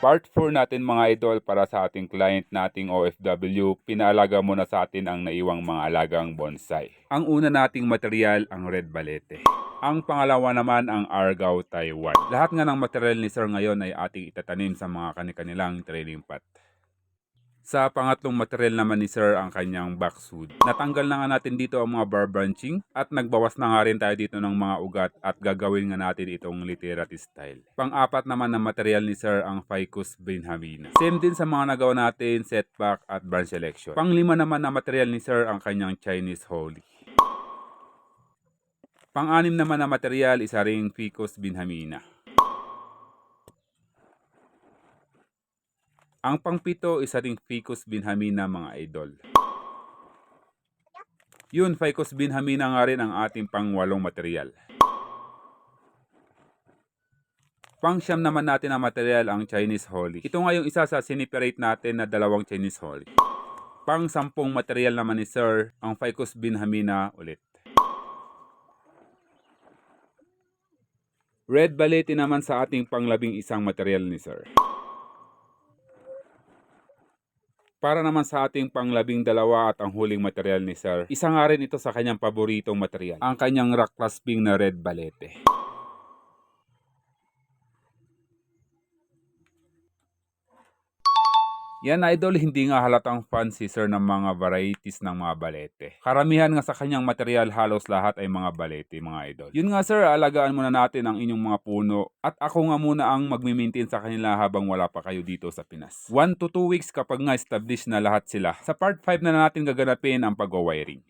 Part 4 natin mga idol para sa ating client nating OFW, pinaalaga muna sa atin ang naiwang mga alagang bonsai. Ang una nating material ang red balete. Ang pangalawa naman ang Argao Taiwan. Lahat nga ng material ni Sir ngayon ay ating itatanim sa mga kanilang trailing pot. Sa pangatlong material naman ni Sir ang kanyang boxwood. Natanggal na nga natin dito ang mga bar branching at nagbawas na nga rin tayo dito ng mga ugat at gagawin nga natin itong literati style. Pang-apat naman na material ni Sir ang Ficus benhamina. Same din sa mga nagawa natin setback at branch selection. Panglima naman na material ni Sir ang kanyang Chinese Holy. Pang-anim naman na material isa ring Ficus benhamina. Ang pangpito isa ring Ficus benhamina mga idol. Yun, Ficus benhamina nga rin ang ating pangwalong material. Pangsyam naman natin ang material ang Chinese Holy. Ito nga yung isa sa siniperate natin na dalawang Chinese Holy. Pang sampung material naman ni Sir ang Ficus benhamina ulit. Red balete naman sa ating panglabing isang material ni Sir. Para naman sa ating panglabing dalawa at ang huling material ni Sir, isa nga rin ito sa kanyang paboritong material, ang kanyang rock clasping na red balete. Yan idol, hindi nga halatang fan si Sir ng mga varieties ng mga balete. Karamihan nga sa kanyang material halos lahat ay mga balete mga idol. Yun nga sir, alagaan muna natin ang inyong mga puno at ako nga muna ang magmi-maintain sa kanila habang wala pa kayo dito sa Pinas. 1 to 2 weeks kapag nga established na lahat sila. Sa part 5 na natin gaganapin ang pag-wiring.